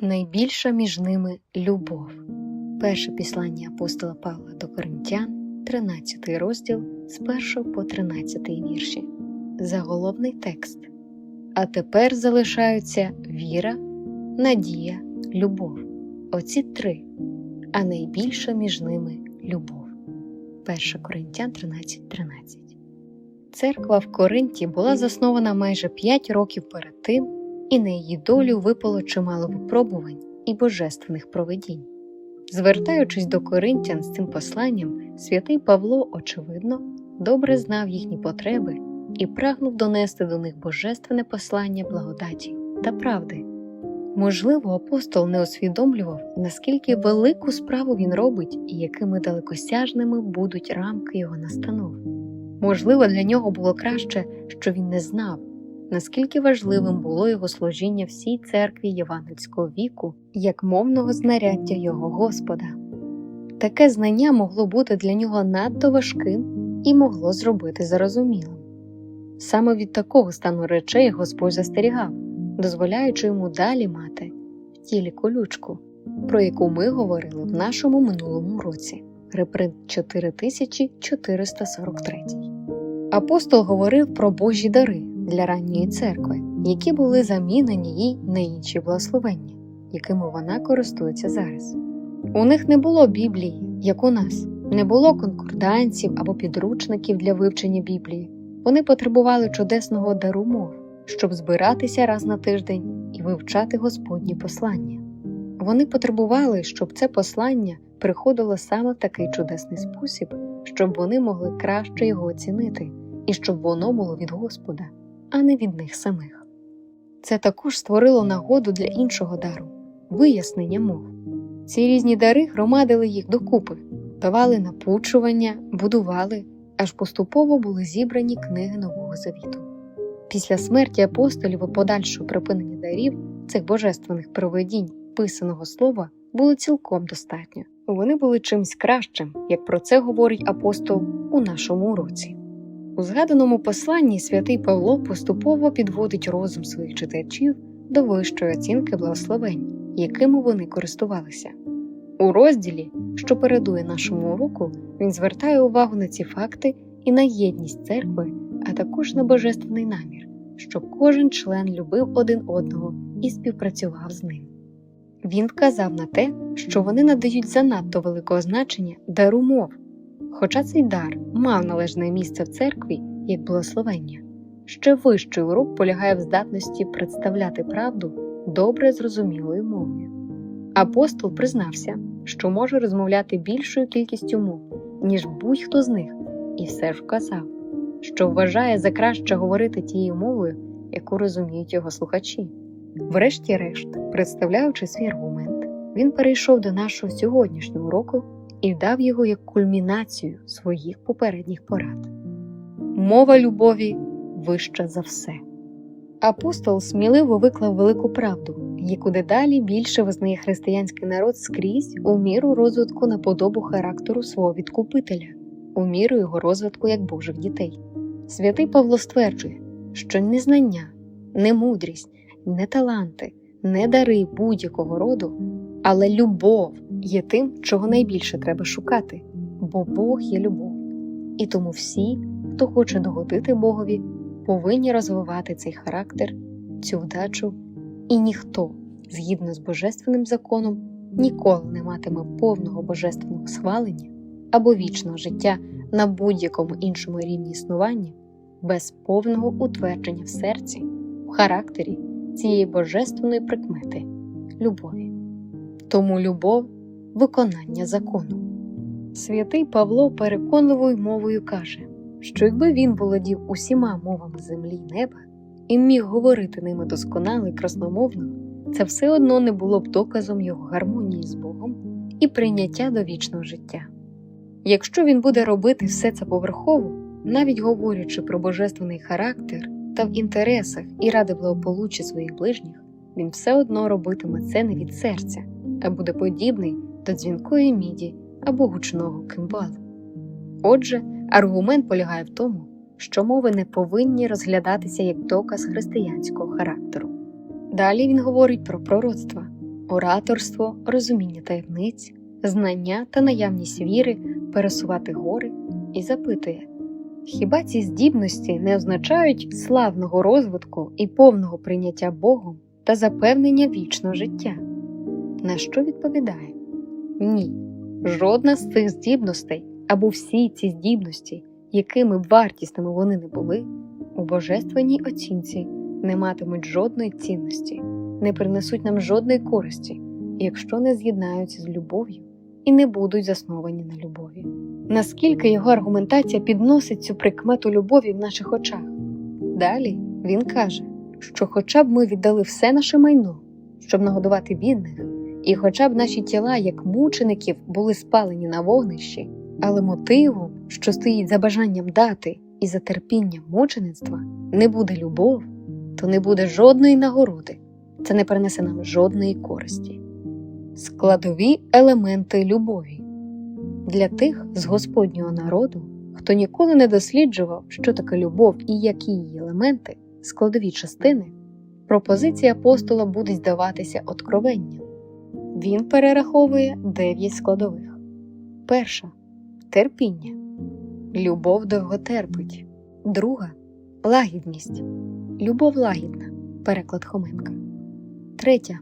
Найбільша між ними любов. Перше післання апостола Павла до Коринтян, 13 розділ з 1 по 13 вірші. Заголовний текст. А тепер залишаються віра, надія, любов. Оці три, а найбільша між ними любов. 1 Коринтян 13, 13. Церква в Коринті була заснована майже 5 років перед тим, і на її долю випало чимало випробувань і божественних провидінь. Звертаючись до коринтян з цим посланням, святий Павло, очевидно, добре знав їхні потреби і прагнув донести до них божественне послання благодаті та правди. Можливо, апостол не усвідомлював, наскільки велику справу він робить і якими далекосяжними будуть рамки його настанов. Можливо, для нього було краще, що він не знав, наскільки важливим було його служіння всій церкві євангельського віку як мовного знаряддя його Господа. Таке знання могло бути для нього надто важким і могло зробити зарозумілим. Саме від такого стану речей Господь застерігав, дозволяючи йому далі мати в тілі колючку, про яку ми говорили в нашому минулому році, репринт 4443. Апостол говорив про Божі дари для ранньої церкви, які були замінені їй на інші благословення, якими вона користується зараз. У них не було Біблії, як у нас, не було конкорданців або підручників для вивчення Біблії. Вони потребували чудесного дару мов, щоб збиратися раз на тиждень і вивчати Господні послання. Вони потребували, щоб це послання приходило саме в такий чудесний спосіб, щоб вони могли краще його оцінити і щоб воно було від Господа, а не від них самих. Це також створило нагоду для іншого дару вияснення мов. Ці різні дари громадили їх докупи, давали напучування, будували, аж поступово були зібрані книги Нового Завіту. Після смерті апостолів і подальшого припинення дарів цих божественних проведінь писаного слова було цілком достатньо. Вони були чимсь кращим, як про це говорить апостол у нашому уроці. У згаданому посланні святий Павло поступово підводить розум своїх читачів до вищої оцінки благословень, якими вони користувалися. У розділі, що передує нашому уроку, він звертає увагу на ці факти і на єдність церкви, а також на божественний намір, щоб кожен член любив один одного і співпрацював з ним. Він вказав на те, що вони надають занадто великого значення дару мов, хоча цей дар мав належне місце в церкві як благословення. Ще вищий урок полягає в здатності представляти правду добре зрозумілою мовою. Апостол признався, що може розмовляти більшою кількістю мов, ніж будь-хто з них, і все ж вказав, що вважає за краще говорити тією мовою, яку розуміють його слухачі. Врешті-решт, представляючи свій аргумент, він перейшов до нашого сьогоднішнього уроку і дав його як кульмінацію своїх попередніх порад. Мова любові вища за все. Апостол сміливо виклав велику правду, яку дедалі більше визнає християнський народ скрізь у міру розвитку на подобу характеру свого відкупителя, у міру його розвитку як Божих дітей. Святий Павло стверджує, що не знання, не мудрість, не таланти, не дари будь-якого роду, але любов є тим, чого найбільше треба шукати, бо Бог є любов. І тому всі, хто хоче догодити Богові, повинні розвивати цей характер, цю вдачу, і ніхто, згідно з божественним законом, ніколи не матиме повного божественного схвалення або вічного життя на будь-якому іншому рівні існування без повного утвердження в серці, в характері цієї божественної прикмети любові. Тому любов виконання закону. Святий Павло переконливою мовою каже, що якби він володів усіма мовами землі й неба і міг говорити ними досконало і красномовно, це все одно не було б доказом його гармонії з Богом і прийняття до вічного життя. Якщо він буде робити все це поверхово, навіть говорячи про божественний характер та в інтересах і ради благополуччя своїх ближніх, він все одно робитиме це не від серця, а буде подібний до дзвінкої міді або гучного кимбалу. Отже, аргумент полягає в тому, що мови не повинні розглядатися як доказ християнського характеру. Далі він говорить про пророцтва, ораторство, розуміння таємниць, знання та наявність віри, пересувати гори і запитує: хіба ці здібності не означають славного розвитку і повного прийняття Богом та запевнення вічного життя? На що відповідає? Ні, жодна з цих здібностей або всі ці здібності, якими б вартісними вони не були, у божественній оцінці не матимуть жодної цінності, не принесуть нам жодної користі, якщо не з'єднаються з любов'ю і не будуть засновані на любові. Наскільки його аргументація підносить цю прикмету любові в наших очах? Далі він каже, що хоча б ми віддали все наше майно, щоб нагодувати бідних, і хоча б наші тіла, як мучеників, були спалені на вогнищі, але мотивом, що стоїть за бажанням дати і за терпінням мучеництва, не буде любов, то не буде жодної нагороди, це не принесе нам жодної користі. Складові елементи любові для тих з Господнього народу, хто ніколи не досліджував, що таке любов і які її елементи, складові частини, пропозиції апостола будуть здаватися откровенням. Він перераховує дев'ять складових. Перша терпіння. Любов довго терпить. Друга лагідність. Любов лагідна. Переклад Хоменка. Третя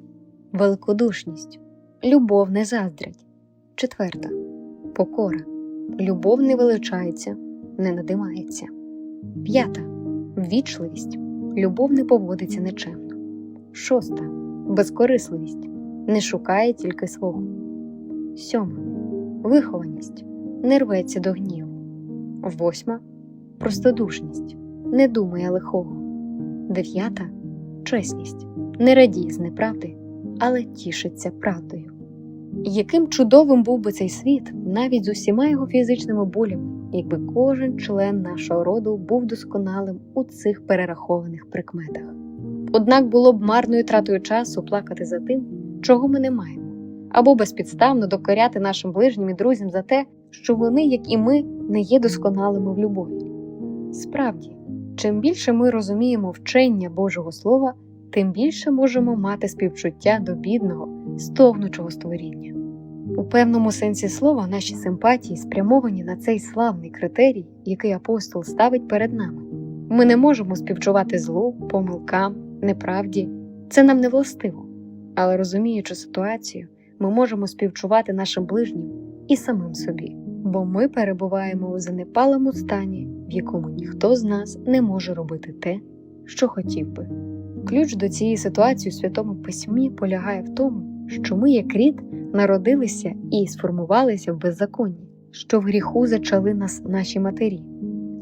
великодушність. Любов не заздрять. Четверта покора. Любов не величається, не надимається. П'ята ввічливість. Любов не поводиться нечемно. Шоста безкорисливість. Не шукає тільки свого. Сьома вихованість. Не рветься до гніву. Восьма простодушність. Не думає лихого. Дев'ята чесність. Не радіє з неправди, але тішиться правдою. Яким чудовим був би цей світ навіть з усіма його фізичними болями, якби кожен член нашого роду був досконалим у цих перерахованих прикметах. Однак було б марною тратою часу плакати за тим, чого ми не маємо, або безпідставно докоряти нашим ближнім і друзям за те, що вони, як і ми, не є досконалими в любові. Справді, чим більше ми розуміємо вчення Божого Слова, тим більше можемо мати співчуття до бідного, стогнучого створіння. У певному сенсі слова наші симпатії спрямовані на цей славний критерій, який апостол ставить перед нами. Ми не можемо співчувати злу, помилкам, неправді, це нам не властиво. Але розуміючи ситуацію, ми можемо співчувати нашим ближнім і самим собі, бо ми перебуваємо у занепалому стані, в якому ніхто з нас не може робити те, що хотів би. Ключ до цієї ситуації у Святому Письмі полягає в тому, що ми, як рід, народилися і сформувалися в беззаконні, що в гріху зачали нас наші матері.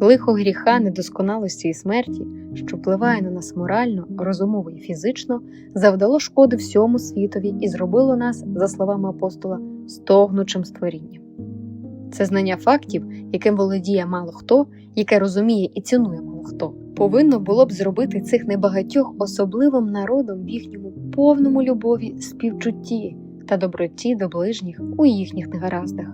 Лихо гріха, недосконалості і смерті, що впливає на нас морально, розумово і фізично, завдало шкоди всьому світові і зробило нас, за словами апостола, стогнучим створінням. Це знання фактів, яким володіє мало хто, яке розуміє і цінує мало хто, повинно було б зробити цих небагатьох особливим народом в їхньому повному любові, співчутті та доброті до ближніх у їхніх негараздах.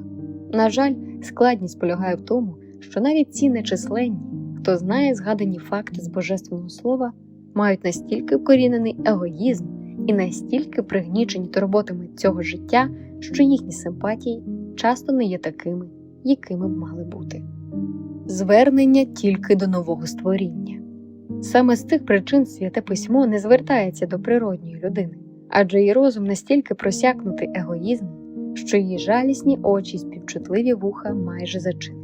На жаль, складність полягає в тому, що навіть ці нечисленні, хто знає згадані факти з Божественного Слова, мають настільки вкорінений егоїзм і настільки пригнічені турботами цього життя, що їхні симпатії часто не є такими, якими б мали бути. Звернення тільки до нового створіння. Саме з цих причин святе письмо не звертається до природньої людини, адже її розум настільки просякнутий егоїзмом, що її жалісні очі співчутливі вуха майже зачинені.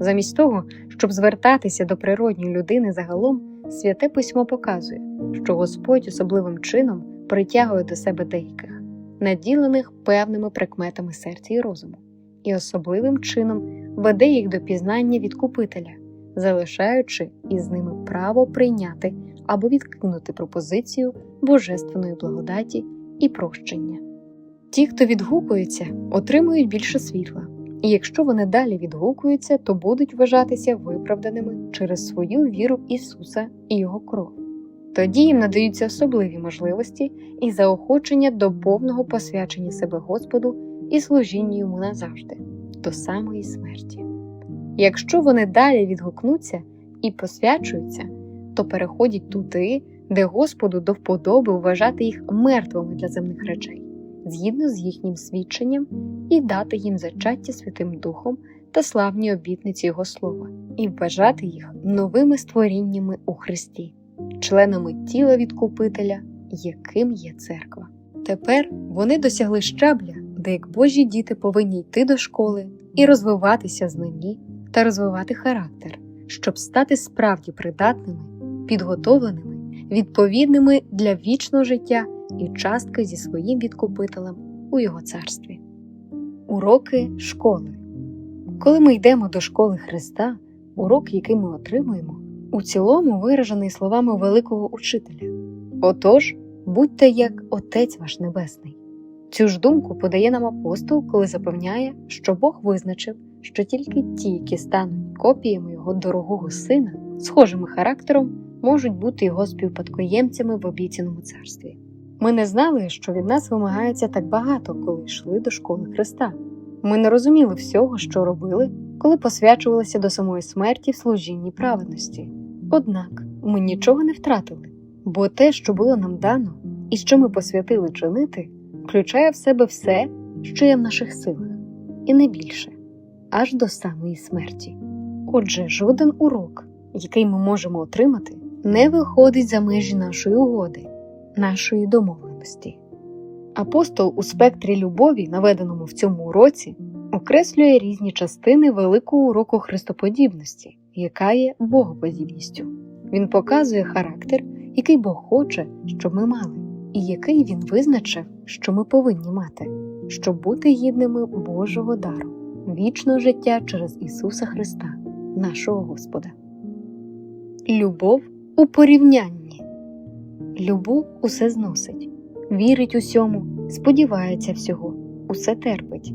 Замість того, щоб звертатися до природньої людини загалом, святе письмо показує, що Господь особливим чином притягує до себе деяких, наділених певними прикметами серця і розуму, і особливим чином веде їх до пізнання відкупителя, залишаючи із ними право прийняти або відкинути пропозицію божественної благодаті і прощення. Ті, хто відгукується, отримують більше світла, і якщо вони далі відгукуються, то будуть вважатися виправданими через свою віру Ісуса і Його кров. Тоді їм надаються особливі можливості і заохочення до повного посвячення себе Господу і служіння йому назавжди, до самої смерті. Якщо вони далі відгукнуться і посвячуються, то переходять туди, де Господу до вподоби вважати їх мертвими для земних речей. Згідно з їхнім свідченням і дати їм зачаття Святим Духом та славні обітниці Його Слова, і вважати їх новими створіннями у Христі, членами тіла відкупителя, яким є церква. Тепер вони досягли щабля, де як Божі діти повинні йти до школи і розвиватися в знанні та розвивати характер, щоб стати справді придатними, підготовленими, відповідними для вічного життя і частки зі своїм відкупителем у його царстві. Уроки школи. Коли ми йдемо до школи Христа, урок, який ми отримуємо, у цілому виражений словами великого учителя. Отож, будьте як Отець ваш Небесний. Цю ж думку подає нам апостол, коли запевняє, що Бог визначив, що тільки ті, які стануть копіями його дорогого сина, схожими характером, можуть бути його співпадкоємцями в обіцяному царстві. Ми не знали, що від нас вимагається так багато, коли йшли до школи Христа. Ми не розуміли всього, що робили, коли посвячувалися до самої смерті в служінні праведності. Однак ми нічого не втратили, бо те, що було нам дано, і що ми посвятили чинити, включає в себе все, що є в наших силах, і не більше, аж до самої смерті. Отже, жоден урок, який ми можемо отримати, не виходить за межі нашої угоди, нашої домовленості. Апостол у спектрі любові, наведеному в цьому уроці, окреслює різні частини великого уроку христоподібності, яка є богоподібністю. Він показує характер, який Бог хоче, щоб ми мали, і який він визначив, що ми повинні мати, щоб бути гідними Божого дару, вічного життя через Ісуса Христа, нашого Господа. Любов у порівнянні. Любов усе зносить, вірить усьому, сподівається всього, усе терпить.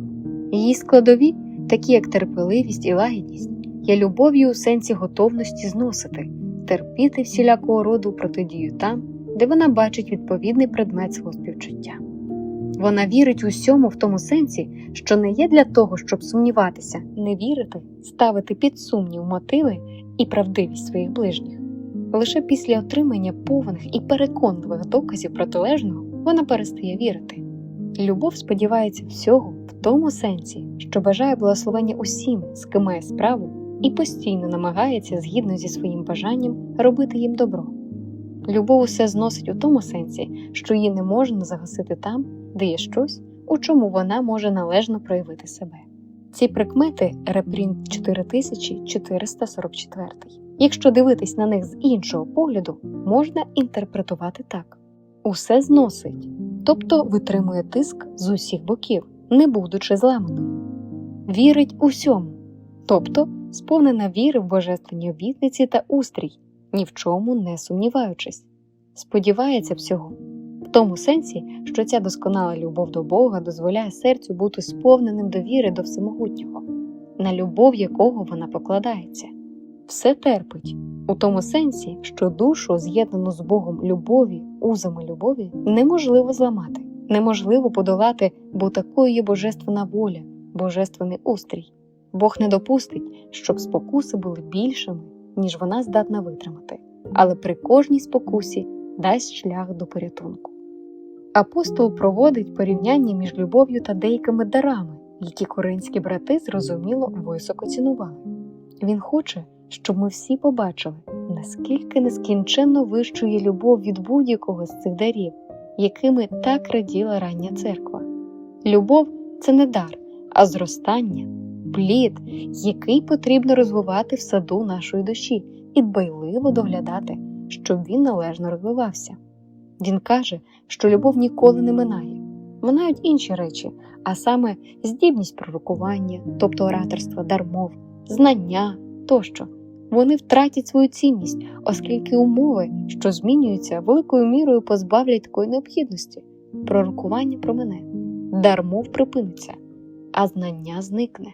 Її складові, такі як терпеливість і лагідність, є любов'ю у сенсі готовності зносити, терпіти всілякого роду протидію там, де вона бачить відповідний предмет свого співчуття. Вона вірить усьому в тому сенсі, що не є для того, щоб сумніватися, не вірити, ставити під сумнів мотиви і правдивість своїх ближніх. Лише після отримання повних і переконливих доказів протилежного вона перестає вірити. Любов сподівається всього в тому сенсі, що бажає благословення усім, з ким має справу, і постійно намагається згідно зі своїм бажанням робити їм добро. Любов усе зносить у тому сенсі, що її не можна загасити там, де є щось, у чому вона може належно проявити себе. Ці прикмети репрінт 4444. Якщо дивитись на них з іншого погляду, можна інтерпретувати так: усе зносить, тобто витримує тиск з усіх боків, не будучи зламаною, вірить усьому, тобто сповнена віри в божественні обітниці та устрій, ні в чому не сумніваючись, сподівається всього. В тому сенсі, що ця досконала любов до Бога дозволяє серцю бути сповненим довіри до всемогутнього, на любов якого вона покладається. Все терпить у тому сенсі, що душу, з'єднану з Богом любові, узами любові, неможливо зламати, неможливо подолати, бо такою є божественна воля, божественний устрій. Бог не допустить, щоб спокуси були більшими, ніж вона здатна витримати, але при кожній спокусі дасть шлях до порятунку. Апостол проводить порівняння між любов'ю та деякими дарами, які коринські брати зрозуміло високо цінували. Він хоче, щоб ми всі побачили, наскільки нескінченно вищує любов від будь-якого з цих дарів, якими так раділа рання церква. Любов це не дар, а зростання, плід, який потрібно розвивати в саду нашої душі і дбайливо доглядати, щоб він належно розвивався. Він каже, що любов ніколи не минає. Минають інші речі, а саме здібність пророкування, тобто ораторства, дармов, знання тощо. Вони втратять свою цінність, оскільки умови, що змінюються, великою мірою позбавлять такої необхідності. Пророкування промене, дармов припиниться, а знання зникне.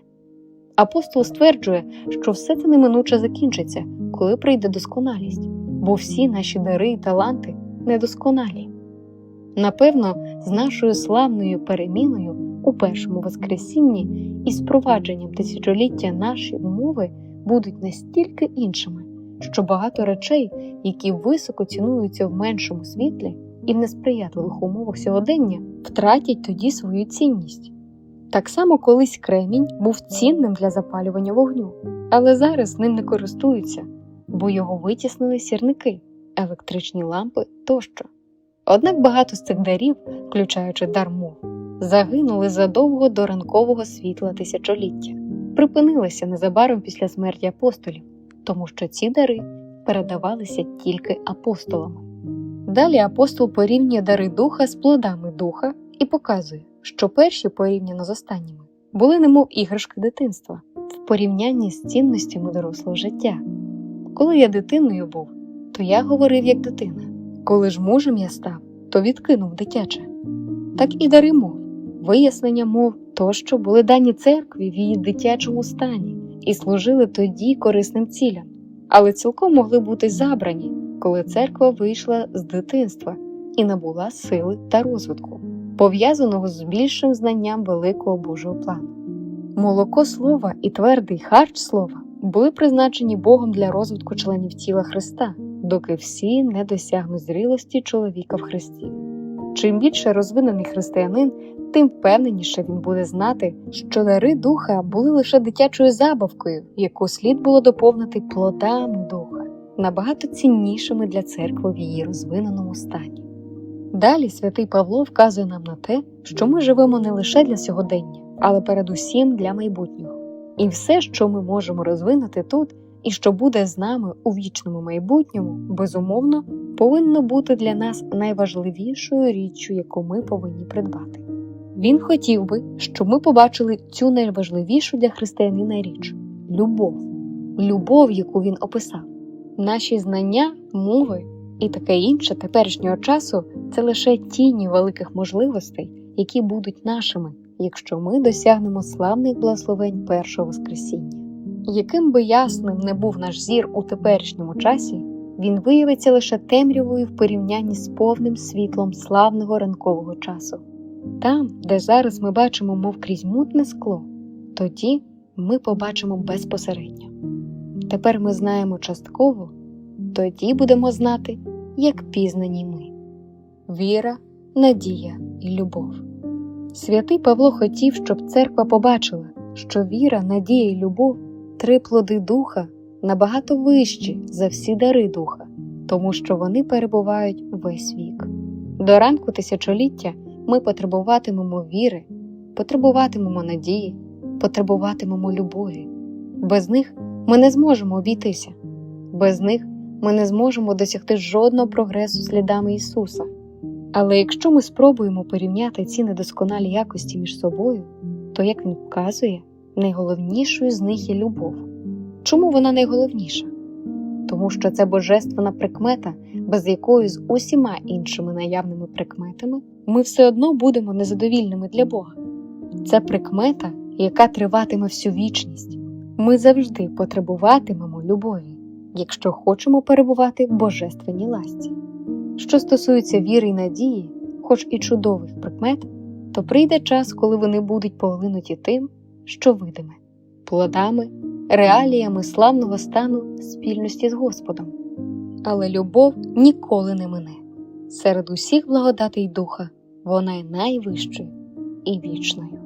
Апостол стверджує, що все це неминуче закінчиться, коли прийде досконалість, бо всі наші дари і таланти недосконалі. Напевно, з нашою славною переміною у першому Воскресінні і спровадженням тисячоліття наші умови будуть настільки іншими, що багато речей, які високо цінуються в меншому світлі, і в несприятливих умовах сьогодення втратять тоді свою цінність. Так само колись кремінь був цінним для запалювання вогню, але зараз ним не користуються, бо його витіснили сірники, електричні лампи тощо. Однак багато з цих дарів, включаючи дар мов, загинули задовго до ранкового світла тисячоліття, припинилися незабаром після смерті апостолів, тому що ці дари передавалися тільки апостолами. Далі апостол порівнює дари духа з плодами духа і показує, що перші порівняно з останніми були немов іграшки дитинства в порівнянні з цінностями дорослого життя. Коли я дитиною був, то я говорив як дитина. Коли ж мужем я став, то відкинув дитяче. Так і дари мов, вияснення мов тощо були дані церкві в її дитячому стані і служили тоді корисним цілям, але цілком могли бути забрані, коли церква вийшла з дитинства і набула сили та розвитку, пов'язаного з більшим знанням великого Божого плану. Молоко слова і твердий харч слова були призначені Богом для розвитку членів тіла Христа, доки всі не досягнуть зрілості чоловіка в Христі. Чим більше розвинений християнин, тим впевненіше він буде знати, що дари духа були лише дитячою забавкою, яку слід було доповнити плодами духа, набагато ціннішими для церкви в її розвиненому стані. Далі святий Павло вказує нам на те, що ми живемо не лише для сьогодення, але передусім для майбутнього. І все, що ми можемо розвинути тут, і що буде з нами у вічному майбутньому, безумовно, повинно бути для нас найважливішою річчю, яку ми повинні придбати. Він хотів би, щоб ми побачили цю найважливішу для християнина річ любов, любов, яку він описав. Наші знання, мови і таке інше теперішнього часу це лише тіні великих можливостей, які будуть нашими, якщо ми досягнемо славних благословень першого Воскресіння. Яким би ясним не був наш зір у теперішньому часі, він виявиться лише темрявою в порівнянні з повним світлом славного ранкового часу. Там, де зараз ми бачимо, мов крізь мутне скло, тоді ми побачимо безпосередньо. Тепер ми знаємо частково, тоді будемо знати, як пізнані ми. Віра, надія і любов. Святий Павло хотів, щоб церква побачила, що віра, надія і любов три плоди духа набагато вищі за всі дари духа, тому що вони перебувають весь вік. До ранку тисячоліття ми потребуватимемо віри, потребуватимемо надії, потребуватимемо любові. Без них ми не зможемо обійтися, без них ми не зможемо досягти жодного прогресу слідами Ісуса. Але якщо ми спробуємо порівняти ці недосконалі якості між собою, то, як він вказує, найголовнішою з них є любов. Чому вона найголовніша? Тому що це божественна прикмета, без якої з усіма іншими наявними прикметами ми все одно будемо незадовільними для Бога. Це прикмета, яка триватиме всю вічність. Ми завжди потребуватимемо любові, якщо хочемо перебувати в божественній ласті. Що стосується віри й надії, хоч і чудових прикмет, то прийде час, коли вони будуть поглинуті тим, що видиме, плодами, реаліями славного стану спільності з Господом. Але любов ніколи не мине. Серед усіх благодатей духа вона є найвищою і вічною.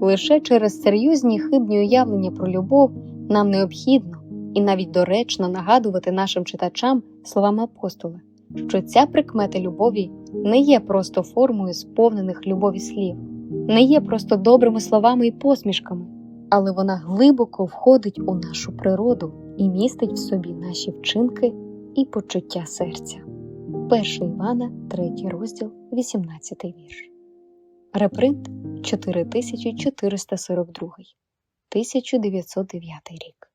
Лише через серйозні хибні уявлення про любов нам необхідно і навіть доречно нагадувати нашим читачам словами апостола, що ця прикмета любові не є просто формою сповнених любові слів, не є просто добрими словами і посмішками, але вона глибоко входить у нашу природу і містить в собі наші вчинки і почуття серця. 1 Івана, 3 розділ, 18 вірш. Репринт 4442, 1909 рік.